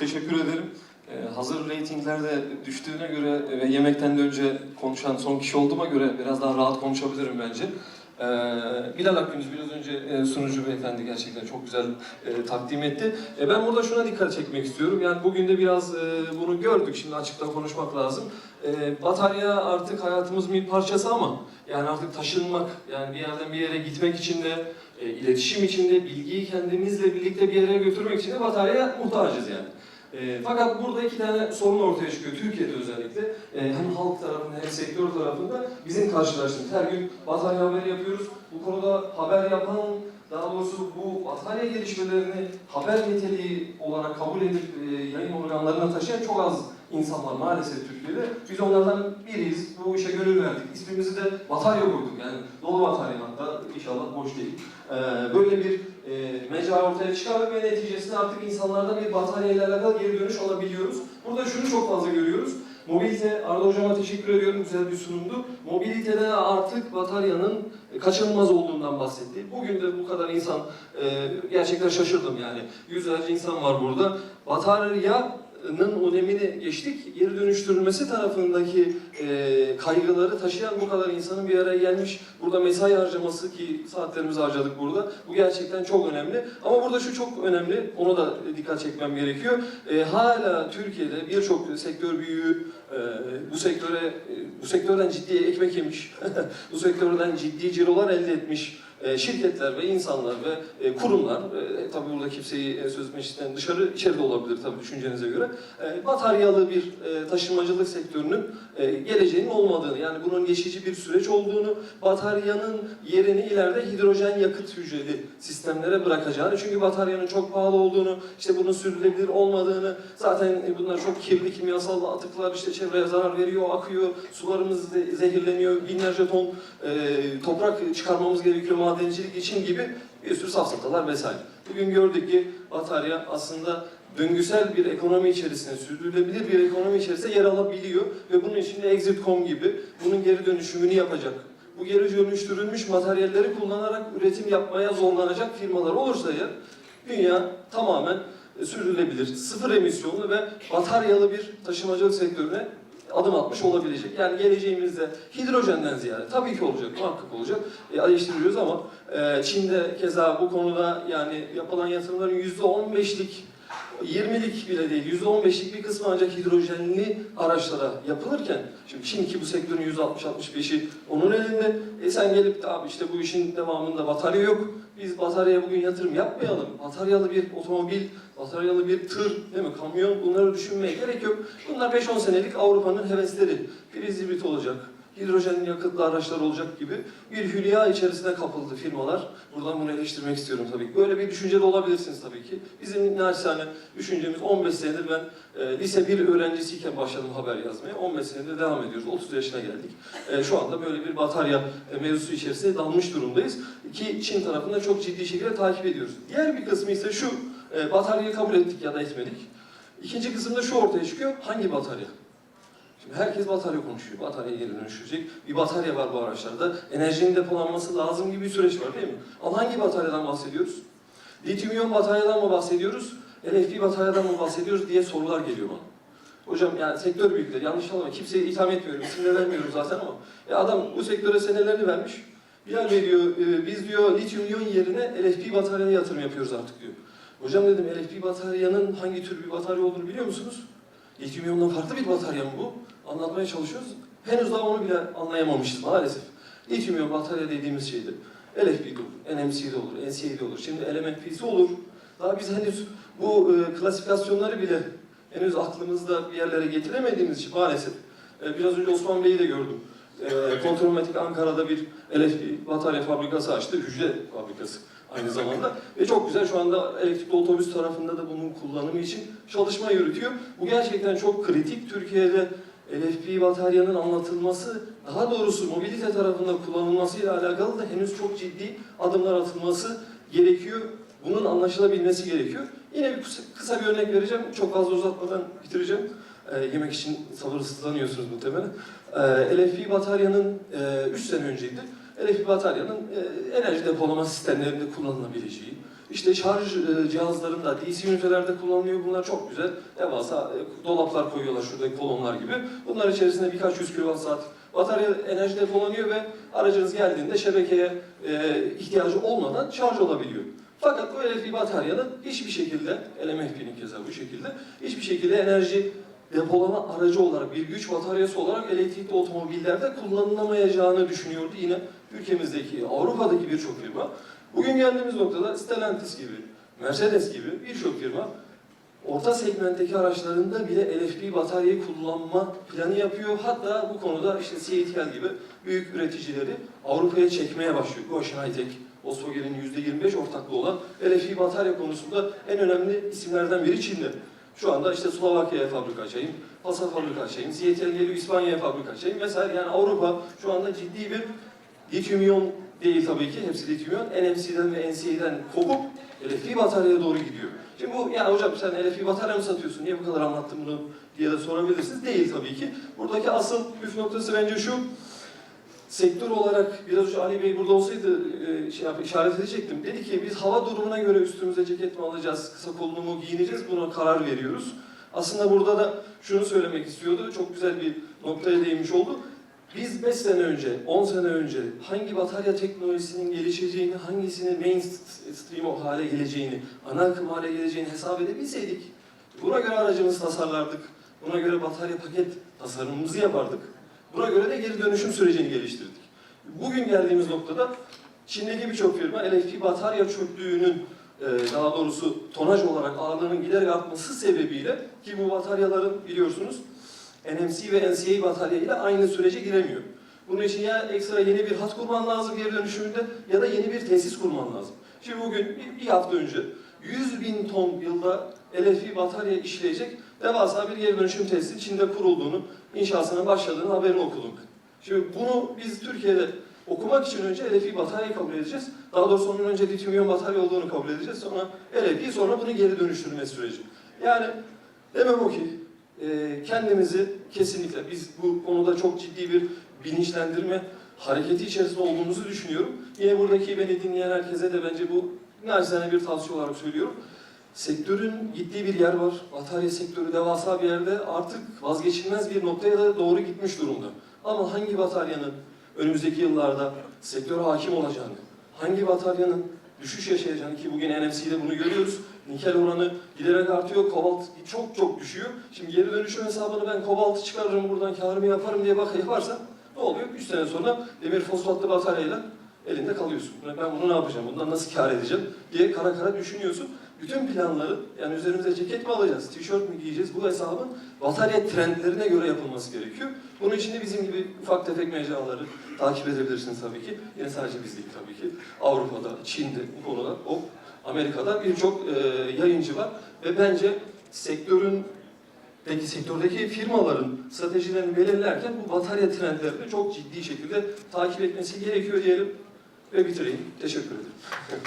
teşekkür ederim. Ee, hazır reytinglerde düştüğüne göre ve yemekten de önce konuşan son kişi olduğuma göre biraz daha rahat konuşabilirim bence. Ee, Bilal Akgündüz biraz önce e, sunucu beyefendi gerçekten çok güzel e, takdim etti. E, ben burada şuna dikkat çekmek istiyorum. Yani bugün de biraz e, bunu gördük. Şimdi açıkta konuşmak lazım. E, batarya artık hayatımızın bir parçası ama yani artık taşınmak, yani bir yerden bir yere gitmek için de, e, iletişim için de, bilgiyi kendimizle birlikte bir yere götürmek için de bataryaya muhtacız yani. E, fakat burada iki tane sorun ortaya çıkıyor Türkiye'de özellikle. E, hem halk tarafında hem sektör tarafında bizim karşılaştığımız. Her gün batarya haberi yapıyoruz. Bu konuda haber yapan, daha doğrusu bu batarya gelişmelerini haber niteliği olarak kabul edip e, yayın organlarına taşıyan çok az insan var maalesef Türkiye'de. Biz onlardan biriyiz. Bu işe gönül verdik. İsmimizi de batarya koyduk. Yani dolu batarya hatta inşallah boş değil. Ee, böyle bir e, mecra ortaya çıkardık ve neticesinde artık insanlardan bir batarya ile alakalı geri dönüş alabiliyoruz. Burada şunu çok fazla görüyoruz. Mobilite, Arda Hocama teşekkür ediyorum, güzel bir sunumdu. Mobilitede artık bataryanın kaçınılmaz olduğundan bahsetti. Bugün de bu kadar insan, e, gerçekten şaşırdım yani. Yüzlerce insan var burada. Bataryanın önemini geçtik, geri dönüştürülmesi tarafındaki e, kaygıları taşıyan bu kadar insanın bir araya gelmiş. Burada mesai harcaması ki saatlerimizi harcadık burada. Bu gerçekten çok önemli. Ama burada şu çok önemli, onu da dikkat çekmem gerekiyor. E, hala Türkiye'de birçok sektör büyüğü e, bu sektöre e, bu sektörden ciddi ekmek yemiş, bu sektörden ciddi cirolar elde etmiş şirketler ve insanlar ve e, kurumlar, e, tabii burada kimseyi e, söz meclisten dışarı, içeri de olabilir tabii düşüncenize göre, e, bataryalı bir e, taşımacılık sektörünün e, geleceğinin olmadığını, yani bunun geçici bir süreç olduğunu, bataryanın yerini ileride hidrojen yakıt hücreli sistemlere bırakacağını, çünkü bataryanın çok pahalı olduğunu, işte bunun sürdürülebilir olmadığını, zaten e, bunlar çok kirli kimyasal atıklar, işte çevreye zarar veriyor, akıyor, sularımız ze- zehirleniyor, binlerce ton e, toprak çıkarmamız gerekiyor madencilik için gibi bir sürü safsatalar vesaire. Bugün gördük ki batarya aslında döngüsel bir ekonomi içerisinde, sürdürülebilir bir ekonomi içerisinde yer alabiliyor ve bunun için de Exit.com gibi bunun geri dönüşümünü yapacak. Bu geri dönüştürülmüş materyalleri kullanarak üretim yapmaya zorlanacak firmalar olursa eğer dünya tamamen sürdürülebilir, sıfır emisyonlu ve bataryalı bir taşımacılık sektörüne adım atmış olabilecek. Yani geleceğimizde hidrojenden ziyade tabii ki olacak, muhakkak olacak. E, eleştiriyoruz ama e, Çin'de keza bu konuda yani yapılan yatırımların yüzde on beşlik 20'lik bile değil, %15'lik bir kısmı ancak hidrojenli araçlara yapılırken, şimdi Çin'ki bu sektörün %60-65'i onun elinde, e sen gelip de abi işte bu işin devamında batarya yok, biz bataryaya bugün yatırım yapmayalım, bataryalı bir otomobil, bataryalı bir tır, değil mi, kamyon bunları düşünmeye gerek yok. Bunlar 5-10 senelik Avrupa'nın hevesleri. Priz hibrit olacak, hidrojen yakıtlı araçlar olacak gibi bir hülya içerisine kapıldı firmalar. Buradan bunu eleştirmek istiyorum tabii ki. Böyle bir düşünce de olabilirsiniz tabii ki. Bizim naçizane düşüncemiz 15 senedir ben e, lise 1 öğrencisiyken başladım haber yazmaya. 15 senedir devam ediyoruz. 30 yaşına geldik. E, şu anda böyle bir batarya e, mevzusu içerisinde dalmış durumdayız. Ki Çin tarafında çok ciddi şekilde takip ediyoruz. Diğer bir kısmı ise şu, e, bataryayı kabul ettik ya da etmedik. İkinci kısımda şu ortaya çıkıyor, hangi batarya? Şimdi herkes batarya konuşuyor. Batarya geri dönüşecek. Bir batarya var bu araçlarda. Enerjinin depolanması lazım gibi bir süreç var değil mi? Ama hangi bataryadan bahsediyoruz? Lityum iyon bataryadan mı bahsediyoruz? LFP bataryadan mı bahsediyoruz diye sorular geliyor bana. Hocam yani sektör büyükleri yanlış anlama kimseye itham etmiyorum, isim de vermiyorum zaten ama ya adam bu sektöre senelerini vermiş. Bilal Bey diyor, e, biz diyor lityum iyon yerine LFP bataryaya yatırım yapıyoruz artık diyor. Hocam dedim LFP bataryanın hangi tür bir batarya olduğunu biliyor musunuz? Lityum iyondan farklı bir batarya mı bu? Anlatmaya çalışıyoruz. Henüz daha onu bile anlayamamışız maalesef. Lityum iyon batarya dediğimiz şeydir. LFP de olur, NMC de olur, NCA de olur. Şimdi LMFP'si olur. Daha biz henüz bu e, klasifikasyonları bile henüz aklımızda bir yerlere getiremediğimiz için maalesef. E, biraz önce Osman Bey'i de gördüm. E, Kontrolmatik Ankara'da bir LFP batarya fabrikası açtı, hücre fabrikası aynı zamanda. Ve çok güzel şu anda elektrikli otobüs tarafında da bunun kullanımı için çalışma yürütüyor. Bu gerçekten çok kritik. Türkiye'de LFP bataryanın anlatılması, daha doğrusu mobilite tarafında kullanılmasıyla alakalı da henüz çok ciddi adımlar atılması gerekiyor. Bunun anlaşılabilmesi gerekiyor. Yine bir kısa, bir örnek vereceğim. Çok fazla uzatmadan bitireceğim. Ee, yemek için sabırsızlanıyorsunuz muhtemelen. Ee, LFP bataryanın 3 sene önceydi. LFP bataryanın e, enerji depolama sistemlerinde kullanılabileceği, İşte şarj e, cihazlarında, DC ünitelerde kullanılıyor. Bunlar çok güzel. Devasa e, dolaplar koyuyorlar şurada kolonlar gibi. Bunlar içerisinde birkaç yüz saat batarya enerji depolanıyor ve aracınız geldiğinde şebekeye e, ihtiyacı olmadan şarj olabiliyor. Fakat bu LFP bataryanın hiçbir şekilde, LMFP'nin keza bu şekilde, hiçbir şekilde enerji depolama aracı olarak, bir güç bataryası olarak elektrikli otomobillerde kullanılamayacağını düşünüyordu yine ülkemizdeki, Avrupa'daki birçok firma. Bugün geldiğimiz noktada Stellantis gibi, Mercedes gibi birçok firma orta segmentteki araçlarında bile LFP bataryayı kullanma planı yapıyor. Hatta bu konuda işte CATL gibi büyük üreticileri Avrupa'ya çekmeye başlıyor. Bosch Hightech, Volkswagen'in %25 ortaklığı olan LFP batarya konusunda en önemli isimlerden biri Çin'de. Şu anda işte Slovakya'ya fabrika açayım, Pasa fabrika açayım, CATL geliyor İspanya'ya fabrika açayım vesaire. Yani Avrupa şu anda ciddi bir lityum değil tabii ki, hepsi lityum iyon. NMC'den ve NCA'den kopup LFP bataryaya doğru gidiyor. Şimdi bu, ya hocam sen LFP batarya mı satıyorsun, niye bu kadar anlattın bunu diye de sorabilirsiniz. Değil tabii ki. Buradaki asıl püf noktası bence şu, sektör olarak biraz önce Ali Bey burada olsaydı e, şey yap, işaret edecektim. Dedi ki biz hava durumuna göre üstümüze ceket mi alacağız, kısa kollu mu giyineceğiz buna karar veriyoruz. Aslında burada da şunu söylemek istiyordu. Çok güzel bir noktaya değinmiş oldu. Biz 5 sene önce, 10 sene önce hangi batarya teknolojisinin gelişeceğini, hangisinin mainstream hale geleceğini, ana akım hale geleceğini hesap edebilseydik, buna göre aracımızı tasarlardık, buna göre batarya paket tasarımımızı yapardık. Buna göre de geri dönüşüm sürecini geliştirdik. Bugün geldiğimiz noktada Çin'deki birçok firma LFP batarya çöplüğünün e, daha doğrusu tonaj olarak ağırlığının giderek artması sebebiyle ki bu bataryaların biliyorsunuz NMC ve NCA batarya ile aynı sürece giremiyor. Bunun için ya ekstra yeni bir hat kurman lazım geri dönüşümünde ya da yeni bir tesis kurman lazım. Şimdi bugün bir, bir hafta önce 100 bin ton yılda LFP batarya işleyecek devasa bir geri dönüşüm tesisi Çin'de kurulduğunu, inşasına başladığını haberini okudum. Şimdi bunu biz Türkiye'de okumak için önce LFP bataryayı kabul edeceğiz. Daha doğrusu onun önce lityum iyon batarya olduğunu kabul edeceğiz. Sonra LFP sonra bunu geri dönüştürme süreci. Yani demem o ki e, kendimizi kesinlikle biz bu konuda çok ciddi bir bilinçlendirme hareketi içerisinde olduğumuzu düşünüyorum. Yine buradaki beni dinleyen herkese de bence bu naçizane bir tavsiye olarak söylüyorum. Sektörün gittiği bir yer var. Batarya sektörü devasa bir yerde artık vazgeçilmez bir noktaya da doğru gitmiş durumda. Ama hangi bataryanın önümüzdeki yıllarda sektöre hakim olacağını, hangi bataryanın düşüş yaşayacağını ki bugün NMC'de bunu görüyoruz. Nikel oranı giderek artıyor, kobalt çok çok düşüyor. Şimdi geri dönüşüm hesabını ben kobaltı çıkarırım buradan karımı yaparım diye bak yaparsan ne oluyor? 3 sene sonra demir fosfatlı bataryayla elinde kalıyorsun. Ben bunu ne yapacağım, bundan nasıl kar edeceğim diye kara kara düşünüyorsun. Bütün planları, yani üzerimize ceket mi alacağız, tişört mü giyeceğiz, bu hesabın batarya trendlerine göre yapılması gerekiyor. Bunun için de bizim gibi ufak tefek mecraları takip edebilirsiniz tabii ki. Yine sadece biz değil tabii ki. Avrupa'da, Çin'de bu konuda, o Amerika'da birçok e, yayıncı var. Ve bence sektörün Peki sektördeki firmaların stratejilerini belirlerken bu batarya trendlerini çok ciddi şekilde takip etmesi gerekiyor diyelim ve bitireyim. Teşekkür ederim.